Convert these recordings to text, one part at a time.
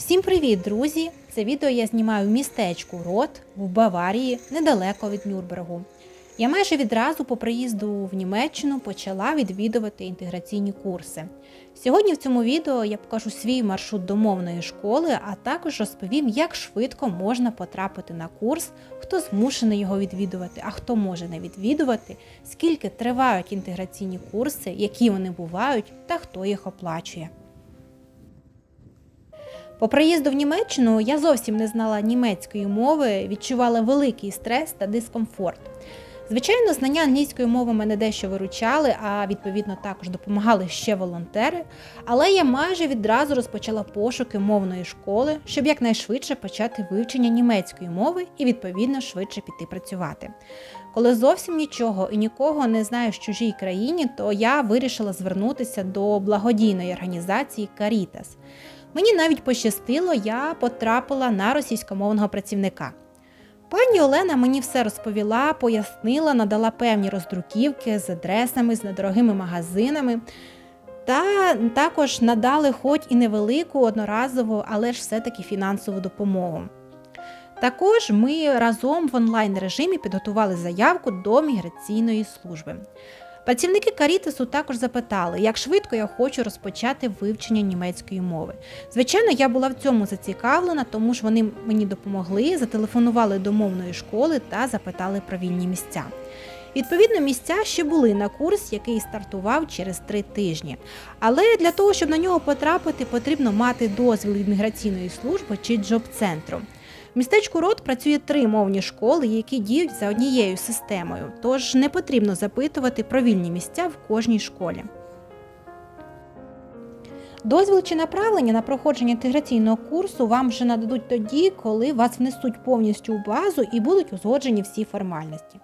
Всім привіт, друзі! Це відео я знімаю в містечку Рот в Баварії, недалеко від Нюрнбергу. Я майже відразу по приїзду в Німеччину почала відвідувати інтеграційні курси. Сьогодні в цьому відео я покажу свій маршрут до мовної школи, а також розповім, як швидко можна потрапити на курс, хто змушений його відвідувати, а хто може не відвідувати, скільки тривають інтеграційні курси, які вони бувають та хто їх оплачує. По приїзду в Німеччину я зовсім не знала німецької мови, відчувала великий стрес та дискомфорт. Звичайно, знання англійської мови мене дещо виручали, а відповідно також допомагали ще волонтери. Але я майже відразу розпочала пошуки мовної школи, щоб якнайшвидше почати вивчення німецької мови і відповідно швидше піти працювати. Коли зовсім нічого і нікого не знаю в чужій країні, то я вирішила звернутися до благодійної організації Caritas. Мені навіть пощастило, я потрапила на російськомовного працівника. Пані Олена мені все розповіла, пояснила, надала певні роздруківки з адресами, з недорогими магазинами. Та також надали хоч і невелику, одноразову, але ж все-таки фінансову допомогу. Також ми разом в онлайн режимі підготували заявку до міграційної служби. Працівники Карітесу також запитали, як швидко я хочу розпочати вивчення німецької мови. Звичайно, я була в цьому зацікавлена, тому ж вони мені допомогли, зателефонували до мовної школи та запитали про вільні місця. Відповідно, місця ще були на курс, який стартував через три тижні. Але для того, щоб на нього потрапити, потрібно мати дозвіл від міграційної служби чи джоб-центру. В містечку Рот працює три мовні школи, які діють за однією системою, тож не потрібно запитувати про вільні місця в кожній школі. Дозвіл чи направлення на проходження інтеграційного курсу вам вже нададуть тоді, коли вас внесуть повністю у базу і будуть узгоджені всі формальності.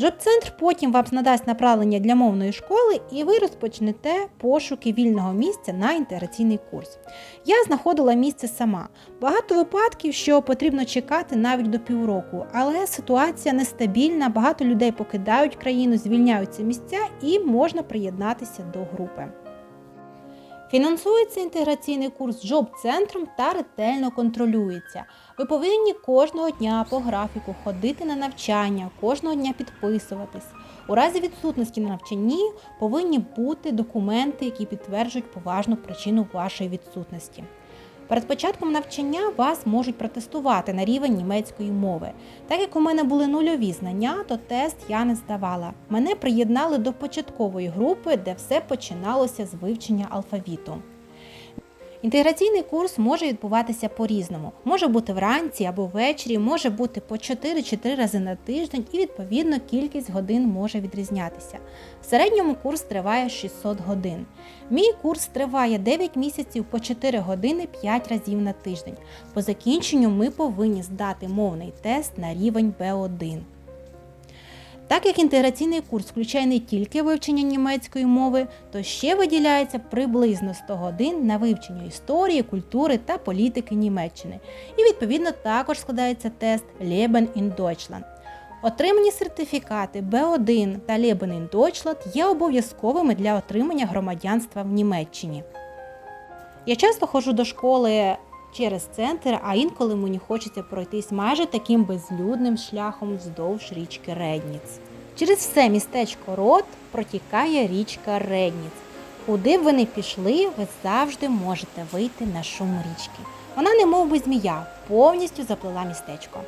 Джоб-центр потім вам надасть направлення для мовної школи, і ви розпочнете пошуки вільного місця на інтеграційний курс. Я знаходила місце сама. Багато випадків, що потрібно чекати навіть до півроку, але ситуація нестабільна, багато людей покидають країну, звільняються місця і можна приєднатися до групи. Фінансується інтеграційний курс джоб-центром та ретельно контролюється. Ви повинні кожного дня по графіку ходити на навчання, кожного дня підписуватись. У разі відсутності на навчанні повинні бути документи, які підтверджують поважну причину вашої відсутності. Перед початком навчання вас можуть протестувати на рівень німецької мови. Так як у мене були нульові знання, то тест я не здавала. Мене приєднали до початкової групи, де все починалося з вивчення алфавіту. Інтеграційний курс може відбуватися по-різному. Може бути вранці або ввечері, може бути по 4 чи 3 рази на тиждень і, відповідно, кількість годин може відрізнятися. В середньому курс триває 600 годин. Мій курс триває 9 місяців по 4 години 5 разів на тиждень. По закінченню ми повинні здати мовний тест на рівень B1. Так як інтеграційний курс включає не тільки вивчення німецької мови, то ще виділяється приблизно 100 годин на вивчення історії, культури та політики Німеччини. І відповідно також складається тест Leben in Deutschland. Отримані сертифікати B1 та Leben in Deutschland є обов'язковими для отримання громадянства в Німеччині. Я часто ходжу до школи через центр, а інколи мені хочеться пройтись майже таким безлюдним шляхом вздовж річки Редніц. Через все містечко Рот протікає річка Редніц. Куди б ви не пішли, ви завжди можете вийти на шум річки. Вона, не би змія, повністю заплила містечко.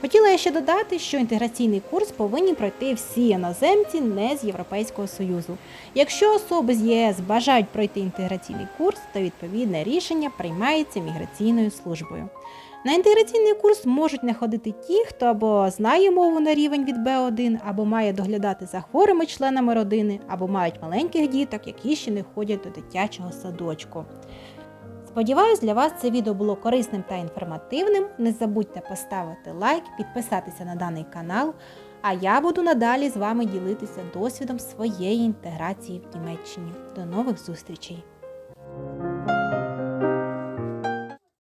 Хотіла я ще додати, що інтеграційний курс повинні пройти всі іноземці не з Європейського Союзу. Якщо особи з ЄС бажають пройти інтеграційний курс, то відповідне рішення приймається міграційною службою. На інтеграційний курс можуть не ходити ті, хто або знає мову на рівень від Б1, або має доглядати за хворими членами родини, або мають маленьких діток, які ще не ходять до дитячого садочку. Сподіваюсь, для вас це відео було корисним та інформативним. Не забудьте поставити лайк, підписатися на даний канал. А я буду надалі з вами ділитися досвідом своєї інтеграції в Німеччині. До нових зустрічей!